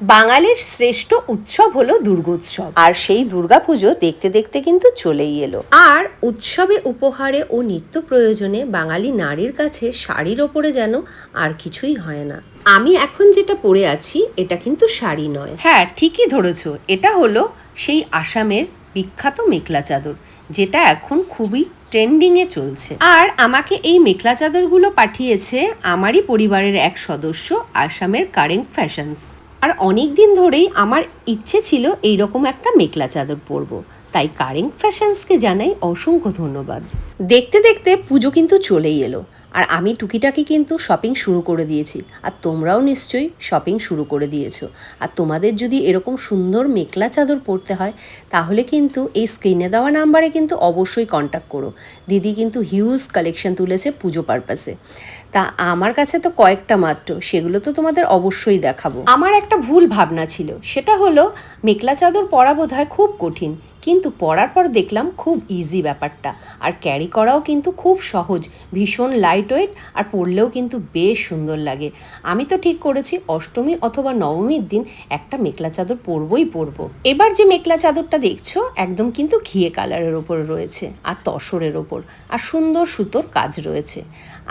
বাঙালির শ্রেষ্ঠ উৎসব হলো দুর্গোৎসব। আর সেই দুর্গাপুজো দেখতে দেখতে কিন্তু চলেই এলো। আর উৎসবে উপহারে ও নিত্য প্রয়োজনে বাঙালি নারীর কাছে শাড়ির ওপরে যেন আর কিছুই হয় না। আমি এখন যেটা পরে আছি এটা কিন্তু শাড়ি নয়। হ্যাঁ ঠিকই ধরেছ। এটা হলো সেই আসামের বিখ্যাত মেখলা চাদর যেটা এখন খুবই ট্রেন্ডিংয়ে চলছে। আর আমাকে এই মেখলা চাদরগুলো পাঠিয়েছে আমারই পরিবারের এক সদস্য আসামের কারেন্ট ফ্যাশনস আর অনেক দিন ধরেই আমার ইচ্ছে ছিল এই রকম একটা মেখলা চাদর পরবো। তাই কারেন্ট ফ্যাশনসকে জানাই অসংখ্য ধন্যবাদ। দেখতে দেখতে পুজো কিন্তু চলেই এলো। আর আমি টুকিটাকি কিন্তু শপিং শুরু করে দিয়েছি। আর তোমরাও নিশ্চয়ই শপিং শুরু করে দিয়েছ। আর তোমাদের যদি এরকম সুন্দর মেখলা চাদর পরতে হয়, তাহলে কিন্তু এই স্ক্রিনে দেওয়া নাম্বারে কিন্তু অবশ্যই কন্ট্যাক্ট করো। দিদি কিন্তু হিউজ কালেকশন তুলেছে পুজো পারপাসে তা আমার কাছে তো কয়েকটা মাত্র, সেগুলো তো তোমাদের অবশ্যই দেখাবো। আমার একটা ভুল ভাবনা ছিল, সেটা হলো মেখলা চাদর পরা বোধ হয় খুব কঠিন। কিন্তু পরার পর দেখলাম খুব ইজি ব্যাপারটা। আর ক্যারি করাও কিন্তু খুব সহজ, ভীষণ লাইট ওয়েট আর পরলেও কিন্তু বেশ সুন্দর লাগে। আমি তো ঠিক করেছি, অষ্টমী অথবা নবমীর দিন একটা মেখলা চাদর পরবই পরবো। এবার যে মেখলা চাদরটা দেখছ, একদম কিন্তু ঘিয়ে কালারের ওপর রয়েছে আর তসরের ওপর আর সুন্দর সুতোর কাজ রয়েছে।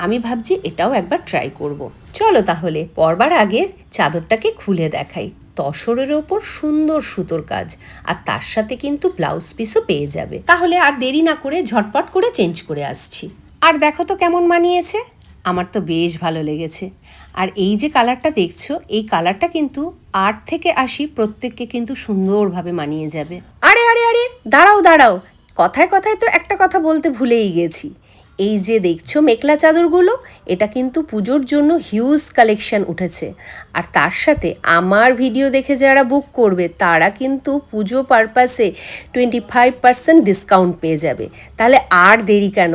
আমি ভাবছি এটাও একবার ট্রাই করব। চলো তাহলে, পরবার আগে চাদরটাকে খুলে দেখাই। তসরের ওপর সুন্দর সুতোর কাজ, আর তার সাথে কিন্তু ব্লাউজ পিসও পেয়ে যাবে। তাহলে আর দেরি না করে ঝটপট করে চেঞ্জ করে আসছি। আর দেখো তো কেমন মানিয়েছে। আমার তো বেশ ভালো লেগেছে। আর এই যে কালারটা দেখছ, এই কালারটা কিন্তু আট থেকে আশি প্রত্যেককে কিন্তু সুন্দরভাবে মানিয়ে যাবে। আরে আরে আরে, দাঁড়াও দাঁড়াও। কথায় কথায় তো একটা কথা বলতে ভুলেই গেছি। এই যে দেখছ মেখলা চাদরগুলো, এটা কিন্তু পুজোর জন্য হিউজ কালেকশন উঠেছে। আর তার সাথে আমার ভিডিও দেখে যারা বুক করবে, তারা কিন্তু পুজো পারপাসে টোয়েন্টি ফাইভ পার্সেন্ট ডিসকাউন্ট পেয়ে যাবে। তাহলে আর দেরি কেন?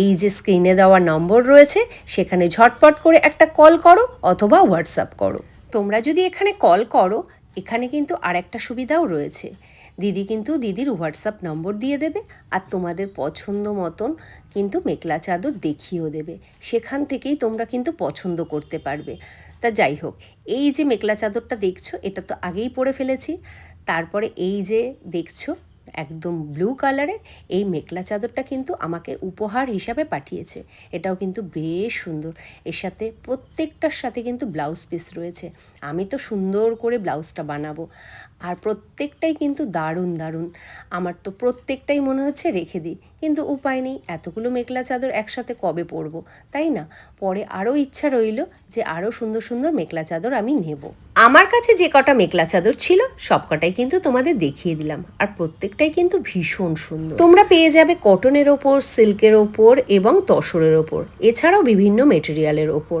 এই যে স্ক্রিনে দেওয়া নম্বর রয়েছে, সেখানে ঝটপট করে একটা কল করো অথবা হোয়াটসঅ্যাপ করো। তোমরা যদি এখানে কল করো, এখানে কিন্তু আর একটা সুবিধাও রয়েছে। দিদি কিন্তু দিদির হোয়াটসঅ্যাপ নম্বর দিয়ে দেবে আর তোমাদের পছন্দ মতন কিন্তু মেকলা চাদর দেখিয়েও দেবে। সেখান থেকেই তোমরা কিন্তু পছন্দ করতে পারবে। তা যাই হোক, এই যে মেকলা চাদরটা দেখছ, এটা তো আগেই পরে ফেলেছি। তারপরে এই যে দেখছ একদম ব্লু কালারের এই মেখলা চাদরটা কিন্তু আমাকে উপহার হিসাবে পাঠিয়েছে। এটাও কিন্তু বেশ সুন্দর। এর সাথে প্রত্যেকটার সাথে কিন্তু ব্লাউজ পিস রয়েছে। আমি তো সুন্দর করে ব্লাউজটা বানাবো। আর প্রত্যেকটাই কিন্তু দারুণ দারুণ। আমার তো প্রত্যেকটাই মনে হচ্ছে রেখে দিই। কিন্তু উপায় নেই, এতগুলো মেখলা চাদর একসাথে কবে পরবো, তাই না? পরে আরও ইচ্ছা রইল যে আরও সুন্দর সুন্দর মেখলা চাদর আমি নেব। আমার কাছে যে কটা মেখলা চাদর ছিল সব কটাই কিন্তু তোমাদের দেখিয়ে দিলাম। আর প্রত্যেকটাই কিন্তু ভীষণ সুন্দর। তোমরা পেয়ে যাবে কটনের ওপর, সিল্কের ওপর এবং তসরের ওপর। এছাড়াও বিভিন্ন মেটেরিয়ালের ওপর।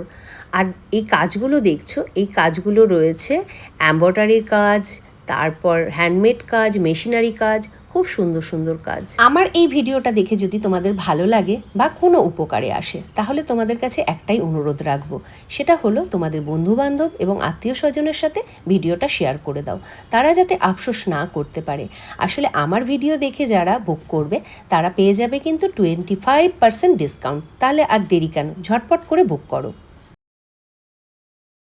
আর এই কাজগুলো দেখছ? এই কাজগুলো রয়েছে, এম্ব্রয়ডারির কাজ, তারপর হ্যান্ডমেড কাজ মেশিনারি কাজ খুব সুন্দর সুন্দর কাজ। আমার এই ভিডিওটা দেখে যদি তোমাদের ভালো লাগে বা কোনো উপকারে আসে, তাহলে তোমাদের কাছে একটাই অনুরোধ রাখব। সেটা হলো তোমাদের বন্ধু বান্ধব এবং আত্মীয় স্বজনের সাথে ভিডিওটা শেয়ার করে দাও। তারা যাতে আফসোস না করতে পারে। আসলে আমার ভিডিও দেখে যারা বুক করবে, তারা পেয়ে যাবে কিন্তু টোয়েন্টি ফাইভ পার্সেন্ট ডিসকাউন্ট তাহলে আর দেরি কেন? ঝটপট করে বুক করো।